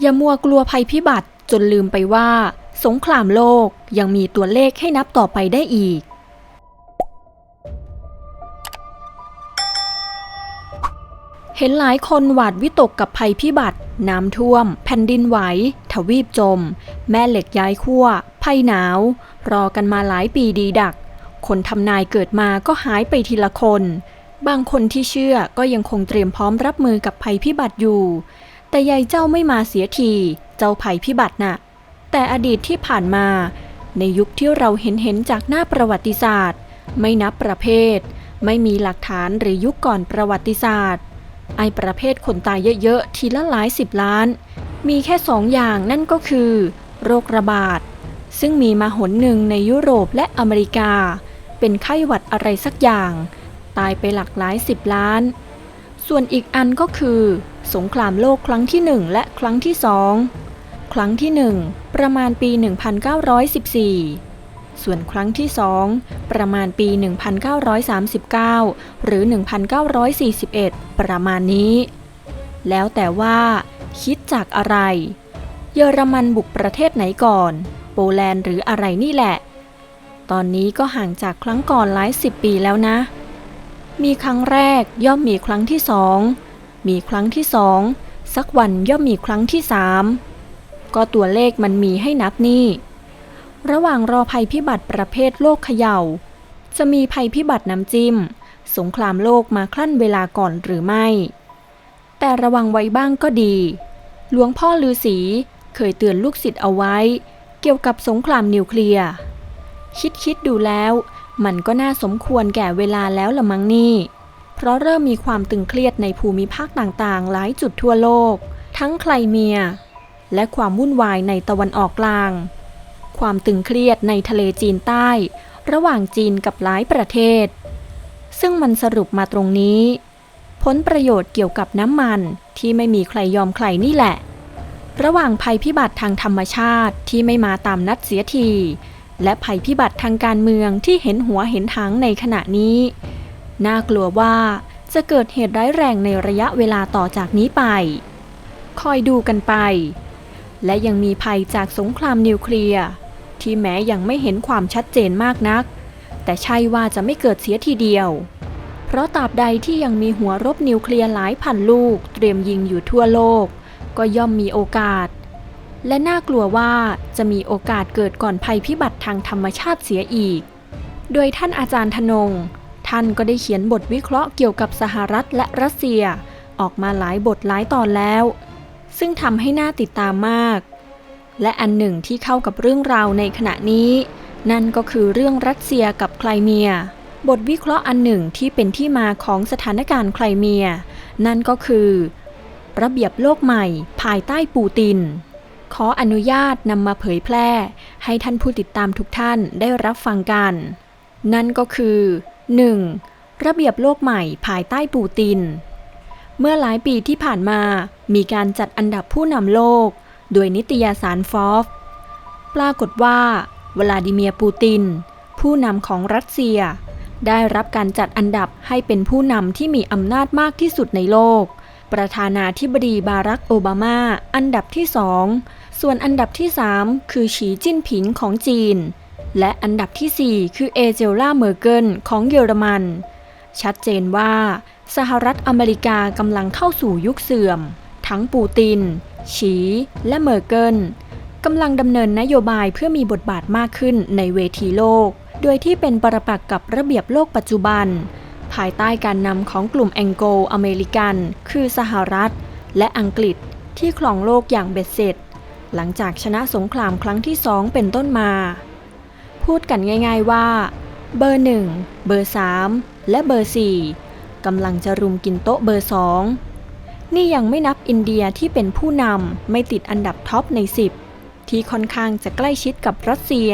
อย่ามัวกลัวภัยพิบัติจนลืมไปว่า สงครามโลกยังมีตัวเลขให้นับต่อไปได้อีก เห็นหลายคนหวาดวิตกกับภัยพิบัติ น้ำท่วม แผ่นดินไหว ทวีปจม แม่เหล็กย้ายขั้ว ภัยหนาว รอกันมาหลายปีดีดัก คนทำนายเกิดมาก็หายไปทีละคน บางคนที่เชื่อก็ยังคงเตรียมพร้อมรับมือกับภัยพิบัติอยู่ แต่ยายเจ้าไม่มาเสียที เจ้าภัยพิบัติน่ะ แต่อดีตที่ผ่านมา ในยุคที่เราเห็นเห็นจากหน้าประวัติศาสตร์ ไม่นับประเภท ไม่มีหลักฐานหรือยุคก่อนประวัติศาสตร์ ไอประเภทคนตายเยอะๆ ทีละหลายสิบล้าน มีแค่สองอย่างนั่นก็คือ โรคระบาด ซึ่งมีมาหนหนึ่งในยุโรปและอเมริกา เป็นไข้หวัดอะไรสักอย่าง ตายไปหลักหลายสิบล้าน ส่วนอีกอันก็คือ สงครามโลกครั้งที่หนึ่งและครั้งที่สองครั้งที่หนึ่งประมาณปี 1914 ส่วนครั้งที่สองประมาณปี 1939 หรือ 1941 ประมาณนี้ แล้วแต่ว่า คิดจากอะไร เยอรมันบุกประเทศไหนก่อน โปแลนด์หรืออะไรนี่แหละ ตอนนี้ก็ห่างจากครั้งก่อนหลายสิบปีแล้วนะ มีครั้งแรกย่อมมีครั้งที่สอง มีครั้งที่สองสักวันย่อมมีครั้งที่สามก็ตัวเลขมันมีให้นับนี่ ระหว่างรอภัยพิบัติประเภทโลกเขย่า จะมีภัยพิบัติน้ำจิ้ม สงครามโลกมาคลั่นเวลาก่อนหรือไม่ แต่ระวังไว้บ้างก็ดี หลวงพ่อลือศีเคยเตือนลูกศิษย์เอาไว้ เกี่ยวกับสงครามนิวเคลียร์ คิดคิดดูแล้ว มันก็น่าสมควรแก่เวลาแล้วละมั้งนี่ เพราะเริ่มมีความตึงเครียดในภูมิภาคต่างๆ หลายจุดทั่วโลก ทั้งไคลเมีย และความวุ่นวายในตะวันออกกลาง ความตึงเครียดในทะเลจีนใต้ ระหว่างจีนกับหลายประเทศ ซึ่งมันสรุปมาตรงนี้ ผลประโยชน์เกี่ยวกับน้ำมันที่ไม่มีใครยอมใครนี่แหละ ระหว่างภัยพิบัติทางธรรมชาติที่ไม่มาตามนัดเสียที และภัยพิบัติทางการเมืองที่เห็นหัวเห็นหางในขณะนี้ น่ากลัวว่าจะเกิดเหตุร้ายแรงในระยะเวลาต่อจากนี้ไป คอยดูกันไป และยังมีภัยจากสงครามนิวเคลียร์ที่แม้ยังไม่เห็นความชัดเจนมากนัก แต่ใช่ว่าจะไม่เกิดเสียทีเดียว เพราะตราบใดที่ยังมีหัวรบนิวเคลียร์หลายพันลูก เตรียมยิงอยู่ทั่วโลก ก็ย่อมมีโอกาส และน่ากลัวว่าจะมีโอกาสเกิดก่อนภัยพิบัติทางธรรมชาติเสียอีก โดยท่านอาจารย์ธนง ท่านก็ได้เขียนบทวิเคราะห์เกี่ยวกับสหรัฐและรัสเซีย ออกมาหลายบทหลายตอนแล้ว ซึ่งทำให้น่าติดตามมาก และอันหนึ่งที่เข้ากับเรื่องราวในขณะนี้ นั่นก็คือเรื่องรัสเซียกับไครเมีย บทวิเคราะห์อันหนึ่งที่เป็นที่มาของสถานการณ์ไครเมีย นั่นก็คือ ระเบียบโลกใหม่ภายใต้ปูติน ขออนุญาตนำมาเผยแพร่ ให้ท่านผู้ติดตามทุกท่านได้รับฟังกัน นั่นก็คือ 1. ระเบียบโลกใหม่ภายใต้ปูติน เมื่อหลายปีที่ผ่านมา มีการจัดอันดับผู้นำโลก โดยนิตยสารฟอฟปรากฏว่า วลาดิเมียปูติน ผู้นำของรัสเซีย ได้รับการจัดอันดับให้เป็นผู้นำที่มีอำนาจมากที่สุดในโลก ประธานาธิบดีบารักโอบามา อันดับที่สอง ส่วนอันดับที่ 3 คือฉีจิ้นผิงของจีน และอันดับทีสี่ 4 คือเอเจล่าเมอร์เกิลของเยอรมัน ชัดเจนว่า สหรัฐอเมริกากำลังเข้าสู่ยุคเสื่อม ทั้งปูติน ฉีและเมอร์เกิลกำลังดำเนินนโยบายเพื่อมีบทบาทมากขึ้นในเวทีโลก โดยที่เป็นปรปักษ์กับระเบียบโลกปัจจุบัน ภายใต้การนำของกลุ่มแองโกลอเมริกัน คือสหรัฐ และอังกฤษที่ครองโลกอย่างเบ็ดเสร็จ หลังจากชนะสงครามครั้งที่สองเป็นต้นมา พูดกันง่ายๆว่า เบอร์หนึ่งเบอร์สามและเบอร์สี่กำลังจะรุมกินโต๊ะเบอร์สองนี่ยังไม่นับอินเดียที่เป็นผู้นำไม่ติดอันดับท็อปใน 10 ที่ค่อนข้างจะใกล้ชิดกับรัสเซีย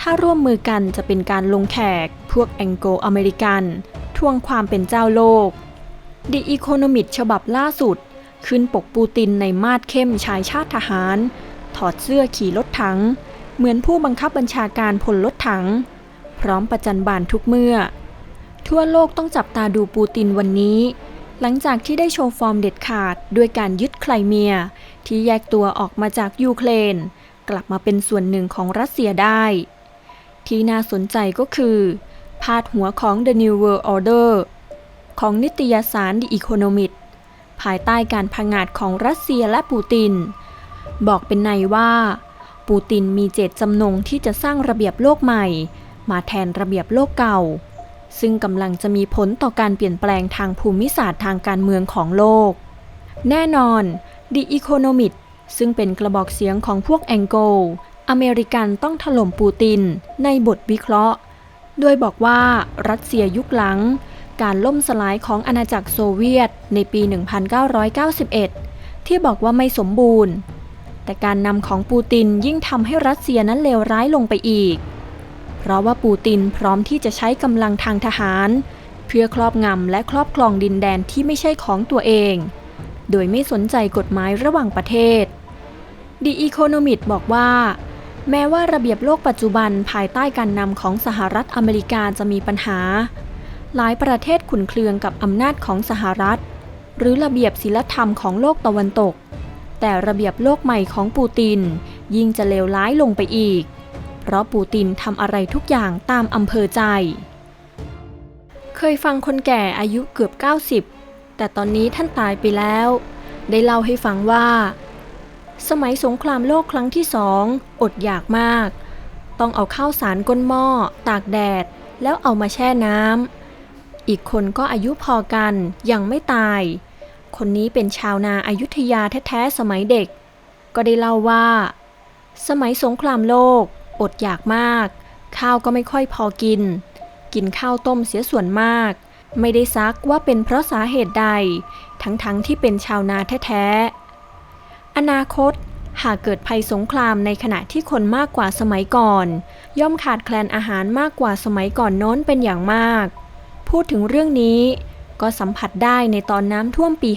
ถ้าร่วมมือกันจะเป็นการลงแขกพวกแองโกลอเมริกัน วงความเป็นเจ้าโลก The Economist ฉบับล่าสุด ขึ้นปกปูตินในมาดเข้มชายชาติทหาร ถอดเสื้อขี่รถถัง เหมือนผู้บังคับบัญชาการพลรถถัง พร้อมประจันบานทุกเมื่อ ทั่วโลกต้องจับตาดูปูตินวันนี้ หลังจากที่ได้โชว์ฟอร์มเด็ดขาดด้วยการยึดไคลเมีย ที่แยกตัวออกมาจากยูเครนกลับมาเป็นส่วนหนึ่งของรัสเซียได้ ที่น่าสนใจก็คือ พาดหัวของ The New World Order ของนิตยสาร The Economist ภายใต้การพังงาดของรัสเซียและปูติน บอกเป็นในว่า ปูตินมีเจตจำนงที่จะสร้างระเบียบโลกใหม่ มาแทนระเบียบโลกเก่า ซึ่งกำลังจะมีผลต่อการเปลี่ยนแปลงทางภูมิศาสตร์ทางการเมืองของโลก แน่นอน The Economist ซึ่งเป็นกระบอกเสียงของพวกแองโกลอเมริกันต้องถล่มปูตินในบทวิเคราะห์ โดยบอกว่ารัสเซียยุคหลัง การล่มสลายของอาณาจักรโซเวียตในปี 1991 ที่บอกว่าไม่สมบูรณ์ แต่การนำของปูตินยิ่งทำให้รัสเซียนั้นเลวร้ายลงไปอีก เพราะว่าปูตินพร้อมที่จะใช้กำลังทางทหาร เพื่อครอบงำและครอบครองดินแดนที่ไม่ใช่ของตัวเอง โดยไม่สนใจกฎหมายระหว่างประเทศ The Economist บอกว่า แม้ว่าระเบียบโลกปัจจุบันภายใต้การนำของสหรัฐอเมริกาจะมีปัญหา หลายประเทศขุนเคืองกับอำนาจของสหรัฐ หรือระเบียบศีลธรรมของโลกตะวันตก แต่ระเบียบโลกใหม่ของปูติน ยิ่งจะเลวร้ายลงไปอีก เพราะปูตินทำอะไรทุกอย่างตามอำเภอใจ เคยฟังคนแก่อายุเกือบ 90 แต่ตอนนี้ท่านตายไปแล้ว ได้เล่าให้ฟังว่า สมัยสงครามโลกครั้งที่สองอดอยากมาก ต้องเอาข้าวสารก้นหม้อ ตากแดด แล้วเอามาแช่น้ำอีกคนก็อายุพอกันยังไม่ตาย คนนี้เป็นชาวนาอายุทยาแท้ๆสมัยเด็ก ก็ได้เล่าว่า สมัยสงครามโลก อดอยากมาก ข้าวก็ไม่ค่อยพอกิน กินข้าวต้มเสียส่วนมาก ไม่ได้ซักว่าเป็นเพราะสาเหตุใด ทั้งๆทที่เป็นชาวนาแท้ๆ อนาคต หากเกิดภัยสงครามในขณะที่คนมากกว่าสมัยก่อน ย่อมขาดแคลนอาหารมากกว่าสมัยก่อนโน้นเป็นอย่างมาก พูดถึงเรื่องนี้ ก็สัมผัสได้ในตอนน้ำท่วมปี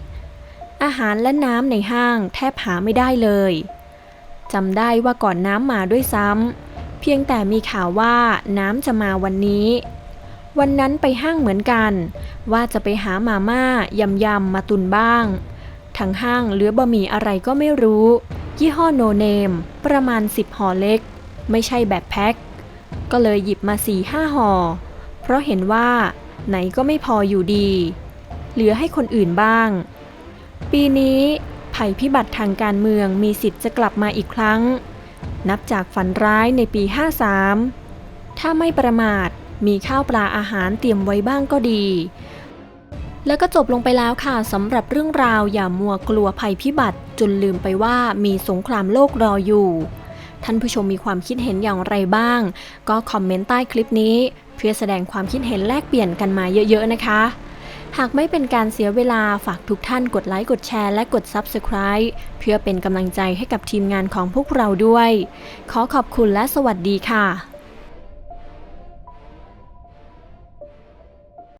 54 อาหารและน้ำในห้างแทบหาไม่ได้เลยจำได้ว่าก่อนน้ำมาด้วยซ้ำเพียงแต่มีข่าวว่าน้ำจะมาวันนี้ วันนั้นไปห้างเหมือนกัน ว่าจะไปหามาม่ายำยำมาตุนบ้าง ทั้งห้างเหลือบะหมี่อะไรก็ไม่รู้ ยี่ห้อโนเนม ประมาณ 10ห่อเล็ก ไม่ใช่แบบแพ็ค ก็เลยหยิบมา4ี่ห้าห่อ เพราะเห็นว่าไหนก็ไม่พออยู่ดี เหลือให้คนอื่นบ้าง ปีนี้ภัยพิบัติทางการเมืองมีสิทธิ์จะกลับมาอีกครั้ง นับจากฝันร้ายในปี 53 ถ้าไม่ประมาทมีข้าวปลาอาหารเตรียมไว้บ้างก็ดี แล้วก็จบลงไปแล้วค่ะสำหรับเรื่องราวอย่ามัวกลัวภัยพิบัติ จนลืมไปว่ามีสงครามโลกรออยู่ ท่านผู้ชมมีความคิดเห็นอย่างไรบ้าง ก็คอมเมนต์ใต้คลิปนี้ เพื่อแสดงความคิดเห็นแลกเปลี่ยนกันมาเยอะๆนะคะ หากไม่เป็นการเสียเวลาฝากทุกท่านกดไลค์กดแชร์และกด Subscribe เพื่อเป็นกำลังใจให้กับทีมงานของพวกเราด้วย ขอขอบคุณและสวัสดีค่ะ